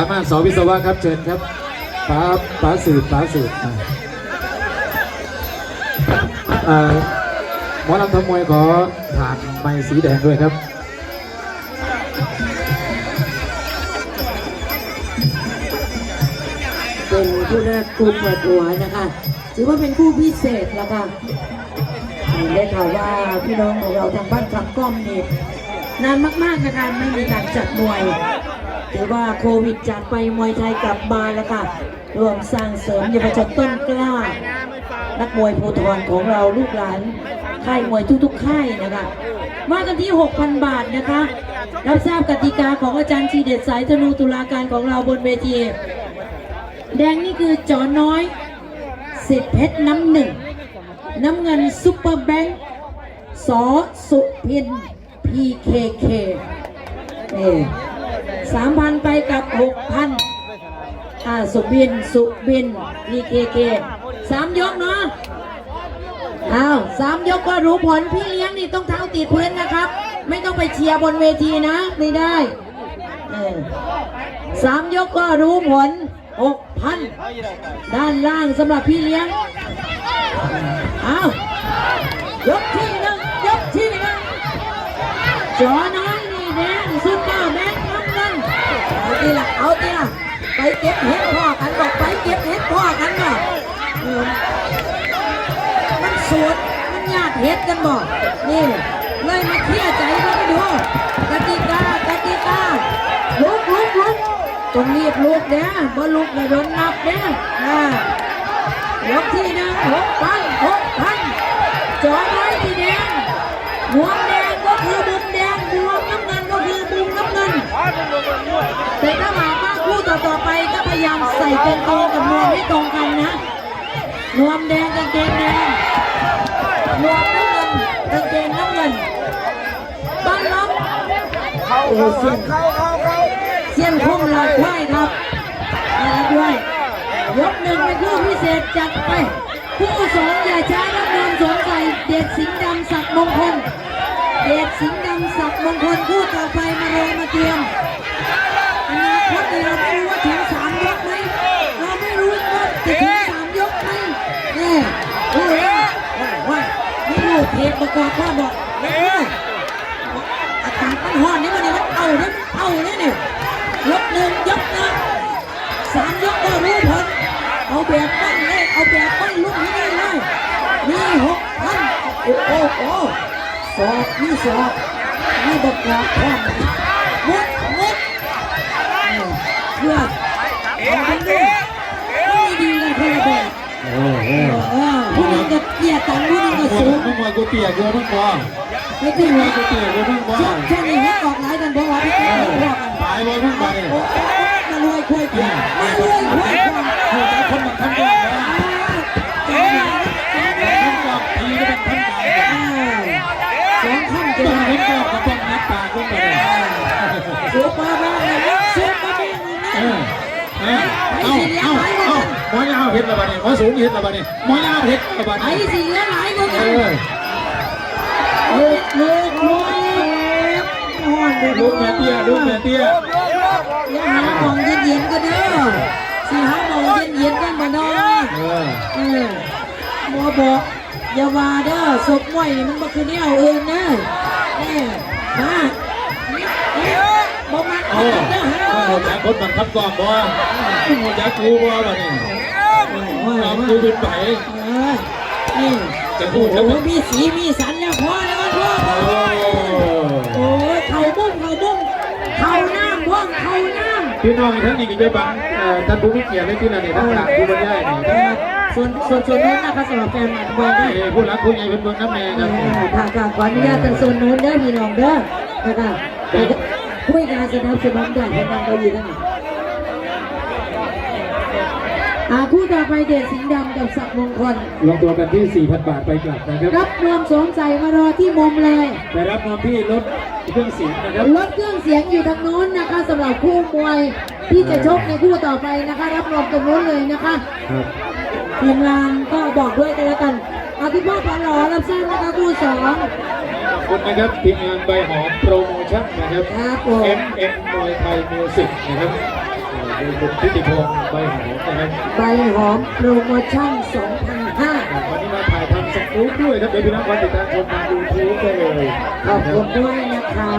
ามารถสอวิศวะครับเชิญครับป๋าป๋าสืบป๋าสืบหมอลำทำมวยขอผ่านไม้สีแดงด้วยครับเป็นผู้แรกกลุ่มเปิดหัวนะคะถือว่าเป็นผู้พิเศษแล้วค่ะได้ข่าวว่าพี่น้องของเราทางบ้านคำก้อมนี่ นานมากๆนะคะไม่มีการจัดมวยถือว่าโควิดจากไปมวยไทยกลับมาแล้วค่ะรวมสร้างเสริมเยาวชนต้นกล้า นักมวยภูทรของเราลูกหลานค่ายมวยทุกๆค่ายนะคะมากันที่ 6,000 บาทนะคะ รับทราบกติกาของอาจารย์ชีเด็ดสายธนูตุลาการของเราบนเวที แดงนี่คือจอน้อยสิทธิเพชรน้ำหนึ่ง น้ำเงินซุปเปอร์แบงค์สอสุพิน พีเคเคนี่สามพันไปกับหกพันอ่าสุบิน สุบินพีเคเคสามยกเนาะอ้าวสามยกก็รู้ผลพี่เลี้ยงนี่ต้องเท้าติดพื้นนะครับ ไม่ต้องไปเชียร์บนเวทีนะ ไม่ได้สามยกก็รู้ผลหกพันด้านล่างสำหรับพี่เลี้ยงเอายกที่หนึ่งยกที่หนึ่ง จอน้อยนี่แดงซุปเปอร์แบงน้ำเงินเอาทีละเอาทีละไปเก็บเห็ดพ่อกันบอกไปเก็บเห็ดพ่อกันบอกมันสวดมันญาติเห็ดกันบอกนี่เลยมาเคลียร์ใจมาไปดูกติกากติกาลุกลุกลุกต้องรีบลุกเด้อบ่ลุกไม่โดนนับเด้ออ่ายกที่หนึ่งหกพันหกพันจอไว้ที่แดงบวแดง แต่ถ้าหากว่าคู่ต่อต่อๆไปก็พยายามใส่เกงเกงกับนวมให้ตรงกันนะนวมแดงกางเกงแดงนวมน้ำเงินกางเกงน้ำเงินบ้านล้อมโอ้เสียงเสียงคงหลอดไฟครับมาด้วยยกหนึ่งเป็นคู่พิเศษจัดไปคู่สองอย่าช้ารับนำสวมใส่เดชสิงดำศักมงคลเดชสิงดำศักมงคลคู่ต่อไปมาเรอมาเตรียม อนาคตนี่เราไม่รู้ว่าถึงสามยกไหมเราไม่รู้ว่าจะถึงสามยกไหมเนี่ยโอ้ยว่าว่าไม่รู้เทปประกอบพ่อบอกไม่รู้อากาศมันร้อนนี่มันนี่มันเอาเนี่ยเอาเนี่ยเนี่ยยกหนึ่งยกนึ่งสามยกก็รู้ผลเอาแบบปั้นเลยเอาแบบปั้นลุกให้เลยมีหกพันโอ้โหสอบนี่สอบนี่บกกอกพร้อม เพื่อเอาไปดูไม่ดีกันคนละแบบโอ้โหเออผู้นึงก็เกลียดกันผู้นึงก็สูงมึงว่ากูเปียกกูมึงบอไม่ถึงมึว่างกูเปียกกูมึงบอช่วงช่วงนี้ให้ออกหลายกันเพราะว่าพี่เกียดพวกกันตายเลยมึงไปโอ้โหมาเลยคุยกันมาเลยคุยกันโอ้ยคนมันทำยอดนะทำยอดทีก็เป็นทำยอดสองท่านจะต้องได้เห็นยอดก็ต้องนับปากลงไปเลยสูบมาบ้างนะสูบมาบ้างเอนะอเออ เอาเอาเอาหมอยาวเห็ดละบ้านี่หมอสูงเห็ดละบ้านี่หมอยาวเห็ดละบ้าไอ้นี่สีเหลือหลายคนเอกันอลูกลูกลูกห่อนดูลูกแม่เตี้ยลูกแม่เตี้ยยังหาโมองเย็นๆกันเด้อสีห้าโมงเย็นๆกันมาเนาะเออเออหมอบอกอย่าว่าเด้อศพมวยนี่มันบ่คือแนวอื่นนะนี่มา จากคนบังคับกองบ่โหจากกูบ่บ้านี่เอากูเป็นไผนี่จะพูดแล้วมีสีมีสันแล้วพอแล้วพ่อโอ้โอ้ยเข่าบุ้งเข่าบุ้งเข่าน้ำบ้องเข่าน้ำพี่น้องทั้งนี้ก็จะบังท่านผู้มีเกียรติที่นั่นนี่ทั้งหลังผู้บรรยายนี่ส่วนส่วนส่วนนู้นนะคะสำหรับแฟนหมัดบอลได้ผู้รักผู้ใหญ่เป็นเมืองน้ำแม่ครับค่ะค่ะขออนุญาตทางโซนนู้นเด้อพี่น้องเด้อนะคะ คุยการสนับสนุนได้เป็นนางเกาหลีนั่นอ่าคู่ต่อไปเดชสิงห์ดำกับศักดิ์มงคล ลงตัวกันที่ 4,000 บาทไปกลับนะครับรับรวมสวมใส่มารอที่มุมเลย ไปรับน้องที่รถเครื่องเสียงนะครับ รถเครื่องเสียงอยู่ทางโน้นนะคะสำหรับคู่มวยที่จะชกในคู่ต่อไปนะคะ รับรองตรงโน้นเลยนะคะครับทีมงานก็บอกด้วยกันแล้วกันอาพี่พ่อปลาหล่อรับทราบนะคะคู่สองขอบ คุณนะครับทีมงานใบหอมโปรโมชั่นนะครับ ครับผม M M มวยไทยมิวสิกนะครับคุณทิติพงศ์ใบหอมนะครับ ใบหอมโปรโมชั่น2,500วันนี้มาถ่ายทำสกู๊ปด้วยครับเดี๋ยวพี่น้องคอยติดตามชมทางยูทูบได้เลยขอบคุณด้วยนะคะ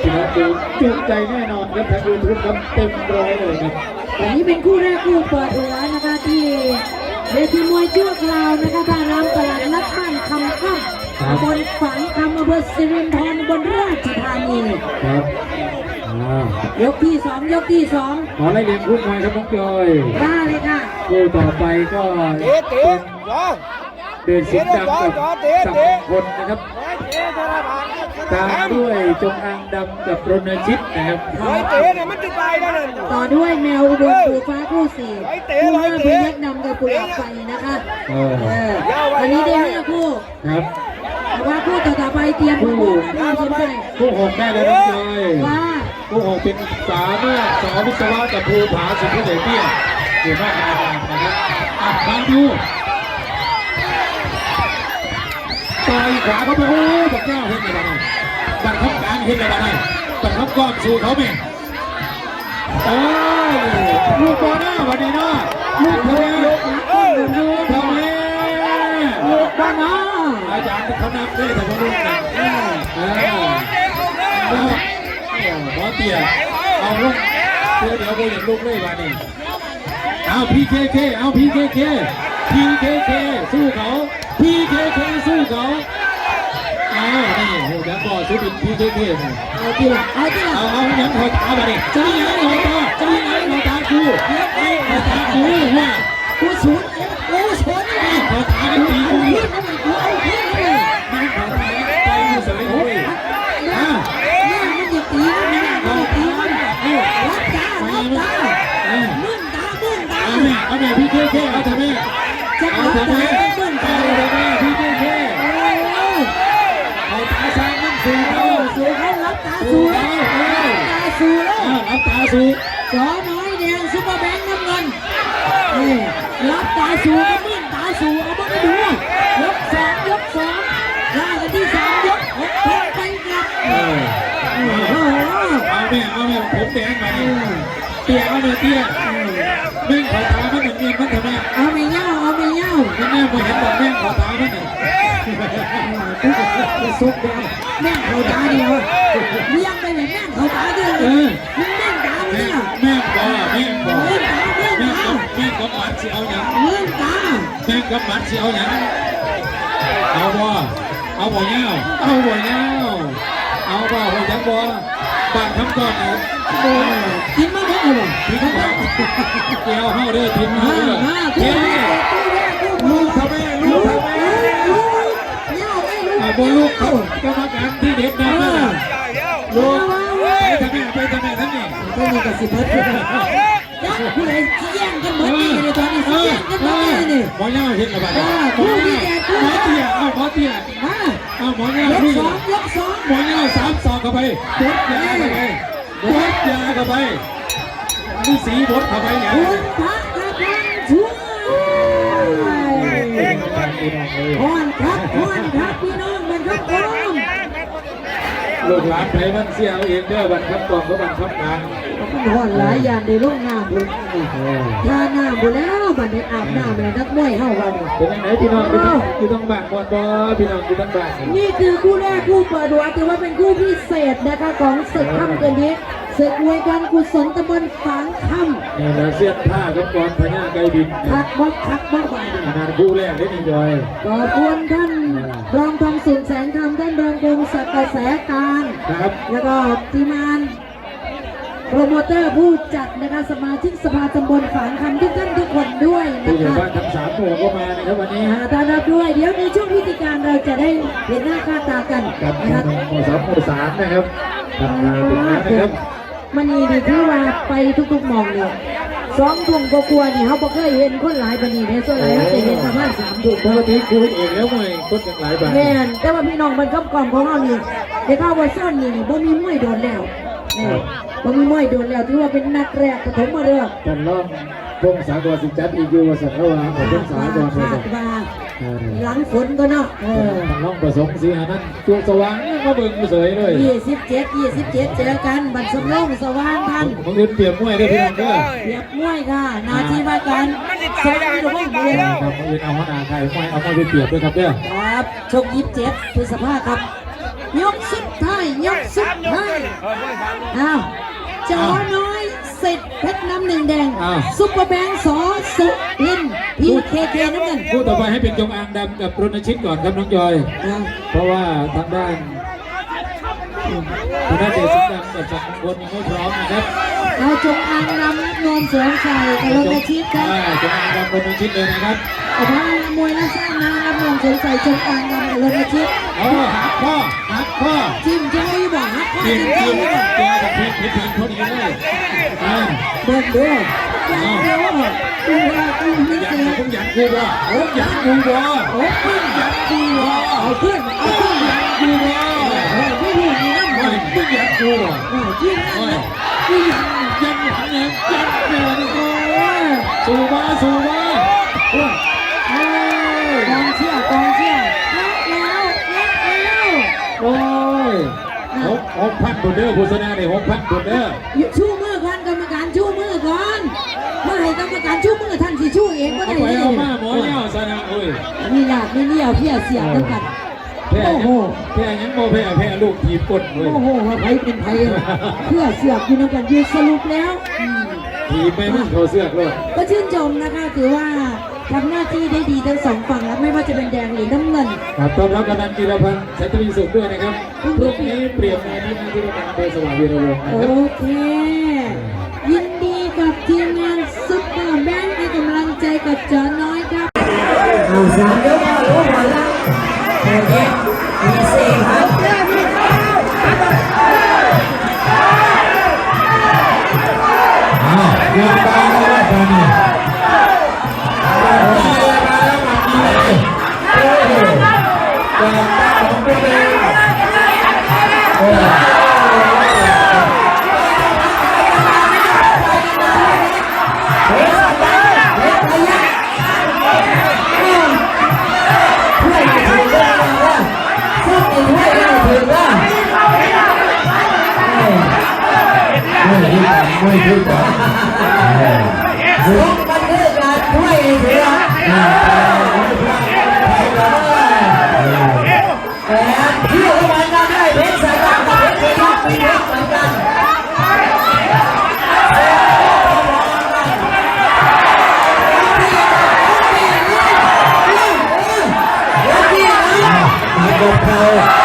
พี่น้องดูจุใจแน่นอนครับทางยูทูบครับเต็มร้อยเลยครับวันนี้เป็นคู่แรกคู่เปิดหัวนะคะที่เวทีมวยชั่วคราวนะคะท่าน้ำตลาดนัดบ้านคำข้าม ตำบนฝังคำอำเภอสิรินธรบนราชธานีครับอ่ายกที่สองยกที่สองขอไล่เรียนคู่มวยครับน้องจอยว่าเลยค่ะคู่ต่อไปก็เตะเตะรอเดินสิงห์ดำกับสังคนนะครับเตะธนาบาลตามด้วยจงอางดำกับรณชิตนะครับร้อยเตะเนี่ยมันติดไปแล้วนั่นต่อด้วยแมวอุบลปูฟ้าคู่สี่ร้อยเตะคู่ร้อยห้าเตะพยักนำกับกุหลาบไฟนะคะเออเออวันนี้ได้ห้าคู่ครับแต่ ว่าคู่ต่อๆไปเตรียมคู่นะพี่เชียงใหม่คู่หกได้แล้วน้องจอยว่าคู่หกเป็นสามารถสอวิศวะกับภูผาสุทธิเดชเบี้ยเกี่ยวมากนะครับอะมาดูต่อยขวาเข้าไปโอ้บักเจ้าเห็นอะไรบ้างบัตรข้างกลางเห็นอะไรบ้างบัตรข้างก้อนสู่เขาไหมโอ้ยลูกบอลหน้าวันนี้นะลูกเทเลลูกทะเล ลูกบ้านนาอาจารย์เขานำด้วยแต่เขาลูกหนักเออเออเตะเข้าเลยหมอเตี้ยเอาลูกเดี๋ยวเดี๋ยวกูอยากลูกเลยวันนี้เอาพีเคเคเอาพีเคเคพีเคเคสู้เขาพีเคเคสู้เขาเอานี่โหยังบ่อสุดินพีเคเคเอาทีละเอาทีละเอาเอายังหัวตาบ่ดิจะมีอะไรหัวตาจะมีอะไรหัวตากูไอ้หัวตากูว่ากูศูนย์กูศูนย์นี่หัวตาเป็นตีกูกูกูเอาขึ้นเลยมันหัวตาใจกูสวยเลยอะเนี่ยมันจะตีมันเนี่ยมันจะตีมันรับตารับตามึนตามึนตาเอาแม่ เอาแม่พี่เคเคเอาเถอะแม่เอาเถอะตาแม่เอาตาเถอะแม่พี่เคเคโอ้ยเอาตาช้างนั่งสูงเอาสูเขารับตาสูแล้วตาสูแล้วเอารับตาสูงสอน้อยแดงซุปเปอร์แบงค์น้ำเงินนี่รับตาสูก็มึน สูเอามาดูยกสองยกสองลากันที่สามยกหกพันไปกลับเออโอ้โหเอาแม่เอาแม่ผมแดงมาดิเตี้ยเอาแม่เตี้ยแม่งขอตามันเหมือนเงินมันเถอะแม่เอาไม่เย้าเอาไม่เย้าแม่แม่พอเห็นบอกแม่งขอตามันหนึ่งสุกแล้วแม่งเขาตาเดียวเลี้ยงไปเลยแม่งเขาตาเดียวแม่งตาเนี่ยแม่งบอกแม่งบอก งตาเลี้ยงแม่งกับแม่งกับมันสิเอาอย่างเลี้ยงตาแม่งกับมันสิเอาอย่างเอาบ่เอาบ่เงาเอาบ่เงาเอาบ่หัวจังบ่บางคำก่อนเอาโอ้กินมาได้หรอทิ้งเท้าเกี่ยวเฮาเด้อทิ้งมาเด้อเกคู่แรกคู่ลูกทำไมลูกทำไมลูกเย้าไม่ลูกอ่าบนลูกเขากรรมการที่เด็ดนะลูกไปทำไมไปทำไมท่านนี่ก็มีกระสิบเพิร์ดขึ้นม ผู้ใดที่แย่งกันหมดนี่ในตอนนี้ที่แย่งกันหมดนี่นี่หมอเงาเห็นหรือเปล่าหมอเตี้ยหมอเตี้ยเอาหมอเตี้ยมาเอาหมอเงายกสองยกสองหมอเงาสามสองเข้าไปบดยาเข้าไปบดยาเข้าไปนี่สีบดเข้าไปเนี่ยคุณพระกำลังช่วยพรครับพรครับพี่น้องมันครับพรลูกหลานไทยมันเสียเอาเองเด้อบันครับกองก็บันครับกลาง มันหอนหลายอย่างในโรงน้ำบุญถ้าน้ำบุญแล้วบัดนี้อาบน้ำแล้วนักมวยเฮาวันเป็นยังไงพี่น้องพี่น้องอยู่ต้องบ้านบอลบอพี่น้องอยู่ต้องบ้านนี่คือคู่แรกคู่เปิดหัวถือว่าเป็นคู่พิเศษนะคะของศึกค่ำเกินนี้ศึกมวยการกุศลตำบลฝางค่นี่แหละเสียนผ้ากับกองพญาไกบินำคักบกคักบกบานขนาดคู่แรกได้นี่จอยขอบคุณท่านรองทองสุนแสงคำท่านรองพงศักดิ์กระแสการนะครับแล้วก็ทีมงาน โปรโมเตอร์ผู้จัดนะคะสมาชิกสภาตำบลฝางคำทุกท่านทุกคนด้วยผู้นะใหญ่คะบ้านทั้งสามหมู่ก็มานะครับวันนี้อ่าต้อนรับด้วย เดี๋ยวในช่วงพิธีการเราจะได้เห็นหน้าค่าตากันกับนะคะหมู่สองหมู่สามนะครับทำงานเป็นงานนะครับมันนี่ดีที่ว่าไปทุกๆหมองเลยสองทุ่มก็กลัวนี่เขาบอกเคยเห็นคนหลายปานนี้เนี่ยส่วนหลายเขาจะเห็นประมาณสามทุ่ม ปกติคุยเองแล้วไม่คนกันหลายบาทแม่นแต่ว่าพี่น้องมันกับกล่อมของเรานี่ในข้าวว่าซ่อนนี่นี่บ่มีมวยโดนแล้ว นี่บ่มีมวยโดนแล้วถือว่าเป็นนัดแรกปฐมมาเรื่องกันล่องพงศากรสิจัดอีกอยู่ว่าสัตว์เขาว่าของพงศากรคานะดว่าเออหลังฝนก็เนาะเออมันล่องประสงค์สีหานั้นตัวสว่างก็เบิ่งเฉยเลยยี่สิบเจ็ดยี่สิบเจ็ดเจอกันบัตรสมรองสว่างทันมึงอื่นเปรียบมวยได้พี่น้องเด้อเรียบมวยค่ะนาทีว่าการสองกิโลเมตรเดียวครับมึงอื่นเอาหัวหน้าใครมวยเอามาไปเปรียบด้วยครับเด้อครับชกยิบเจ็ดพฤษภาครับยกสุดท้ายยกสุดท้ายอ้าว จอน้อยเสร็จเพชรน้ำหนึ่งแดงซุปเปอร์แบงค์สอสุรินทร์พีเคเคน้ำเงินคู่ต่อไปให้เป็นจงอางดำกับรณชิตก่อนครับน้องจอย อ่าเพราะว่าทางด้านทางด้านเดชสิงห์ดำกับสักดิ์มงคลยังไม่พร้อมนะครับเอาจงอางนำนวลสวมใส่กระโหลกชิดครับอ่าจงอางดำรณชิตเลยนะครับเอาพลังมวยและสร้างนางรับนวลสวมใส่จงอางนำกระโหลกชิด อ๋อหักข้อหักข้อ จิ้มเจ้าอีบ อกฮักข้อจริงจิ้มจริเจ้างอีบอกเจอกับพีพีพีพอดีเลยอ่าเบิกด้วยอยากรู้ดูว่ากูไม่อยากเสียผมอยากกูว่าผมอยากกูว่าโอ้ขึ้นอยากกูว่าเอาขึ้นเอาขึ้นกูว่าเฮ้ยไม่ถูกนี่นะไม่ไม่อยากกูว่าโอ้ยิ่งนั่นนะยิ่งยังยังหลังเนี่ยยังเกินโอ้ยสู่มาสู่มาโอ้ยโอ้ยกองเชียร์กองเชียร์นักแล้วนักแล้ว โอ้ย หกหกพันบุญเด้อผู้ชนะเนี่ยหกพันบุญเด้ออยู่ชูมือก่อนกรรมการชูมือก่อนมาให้กรรมการชูมือท่านสิชูเองก็เอาได้ไปเอามาหมอเน่าชนะโอ้ยนี่หลากนี่เลี้ยวเพี้ยเสียบแล้วกันแพ้ยังแพ้ยังโมแพ้แพ้ลูกทีกดเลยโอ้โหว่าไผเป็นไผเพื่อเสียบอยู่ในกันยืนสรุปแล้วอืมทีไม่มันเขาเสือกเลยก็ชื่นชมนะคะถือว่า ทำหน้าที่ได้ดีทั้งสองฝั่งแล้วไม่ว่าจะเป็นแดงหรือน้ำเงิน ครับต้อนรับกำนันจิรพันธ์เสตรีสุขด้วยนะครับลูกนี้เปรียบในนี้นะที่เราการเบอร์สว่างวีระวงศ์นะโอครับเค ยินดีกับทีมงานซุปเปอร์แบงค์ให้กำลังใจกับจอน้อยครับ เอาสามยกเอาลูกบอลละโอเคมีสี่ครับอ้าวเรียนตา โอ้พูดกให้เราถือว่าไม่ถูกต้องสองประเทศการช่วยเหลือ มา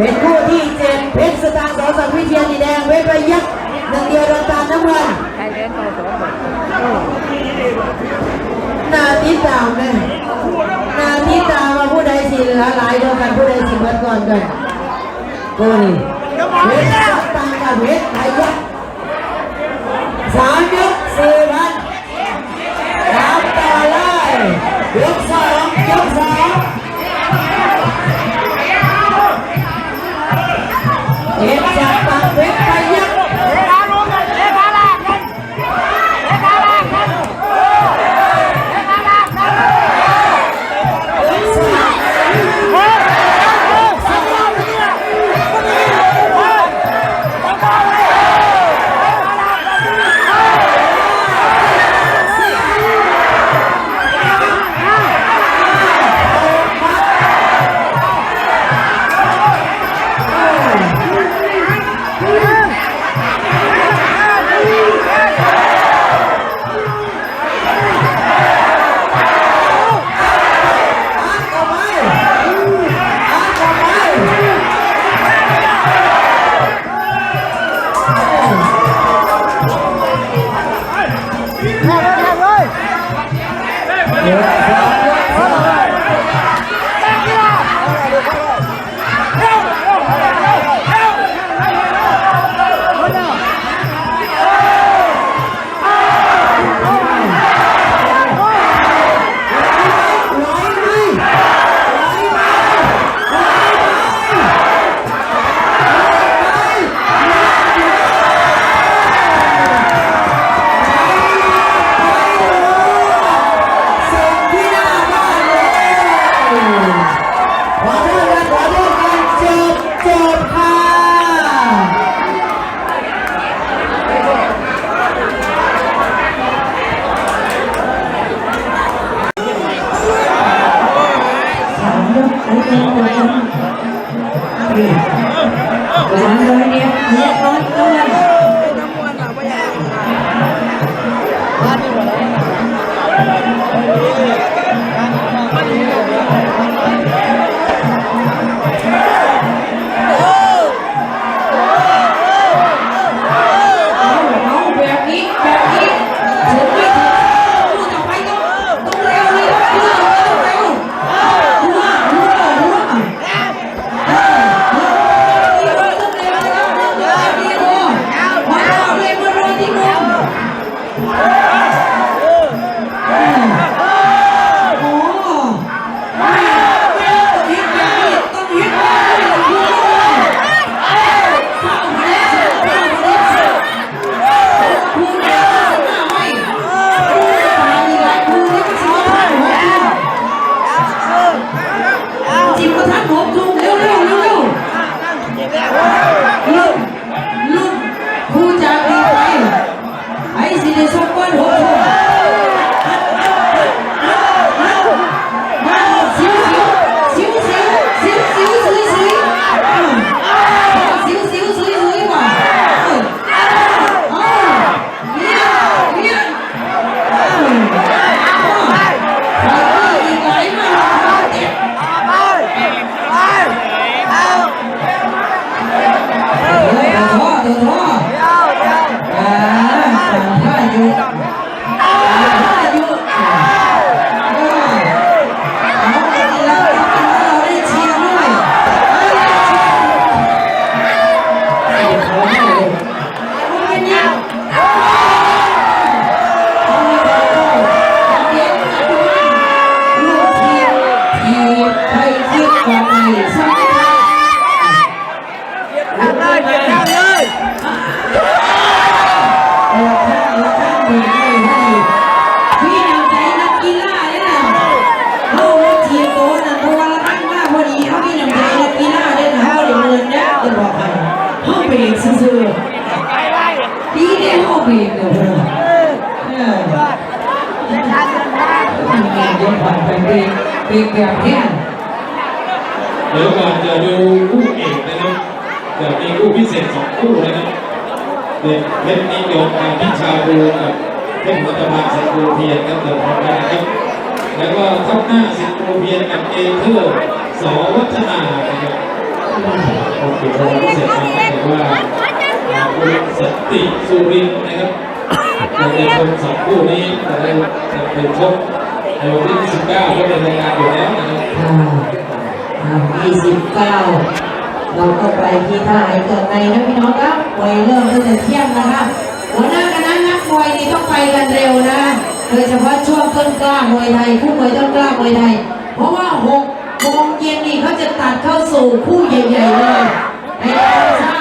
เป็นคู่ที่เจ็ดเพชรสตางค์สอสังวิเชียนดีแดงเวทระยักษ์หนึ่งเดียวดอนตาลน้ำเงินนาทีสามเลยนาทีสามมาผู้ใดสีเหลือหลายเดียวกันผู้ใดสีเบิดก่อนกันกูนี่เพชรสตางค์กับเพชรระยักษ์สามยกสี่พันสามต่อเลยยก ยกผ่านไปตีตีเกียเที่ยงเดี๋ยวก่อนจะดูคู่เอกนะครับจะมีคู่พิเศษสองคู่นะครับเด็กเล็กนิยมกับพิชาบูกับเพ่งรัฐบาสิงคูเพียนครับเดินทางได้ครับ แล้วก็ทับหน้าสิงคูเพียนกับเอเทอร์สวัฒนานะครับโอเคครับพิเศษมากแต่ว่าคุณสติสุรินนะครับในคนสองคู่นี้จะได้จะเป็นชก ในวันที่29ก็เป็นรายการอยู่แล้วนะค่สิบเราก็ไปที่ท่าไอเกิดในนะพี่น้องครับวยเริ่มตั้งแต่เที่ยงนะครับหัวหน้าคณะนักมวยนี่ต้องไปกันเร็วนะ โดยเฉพาะช่วงต้นกล้ามวยไทยคู่มวยต้นกล้ามวยไทย เพราะว่าหกโมงเย็นนี่เขาจะตัดเข้าสู่คู่ใหญ่ๆเลยในทางซ้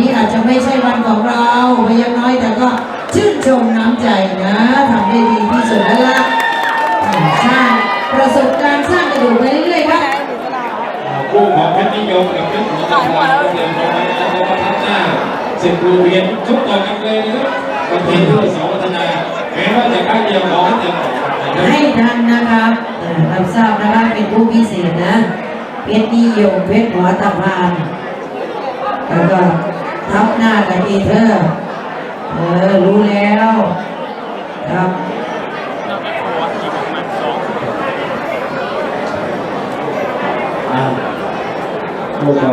นี้อาจจะไม่ใช่วันของเราไม่ยังน้อยแต่ก็ชื่นชมน้ำใจนะทำได้ดีที่สุดแล้วล่ะสร้างประสบการณ์สร้างกระดูกไปเรื่อยๆครับคู่ของเพชรนิยมกับเพชรหัวตะวันก็เดินเข้ามาแล้วก็พัฒนาสิบครูเรียนชุดต่อกันเลยนะครับวันที่ที่สองวัฒนาแม้ว่าจะครั้งเดียวขอให้เต็มนะครับให้ท่านนะครับรับทราบนะครับเป็นผู้พิเศษนะเพชรนิยมเพชรหัวตะพานแล้วก็ ทับหน้ากับอีเธอเออรู้แล้วครับอ่า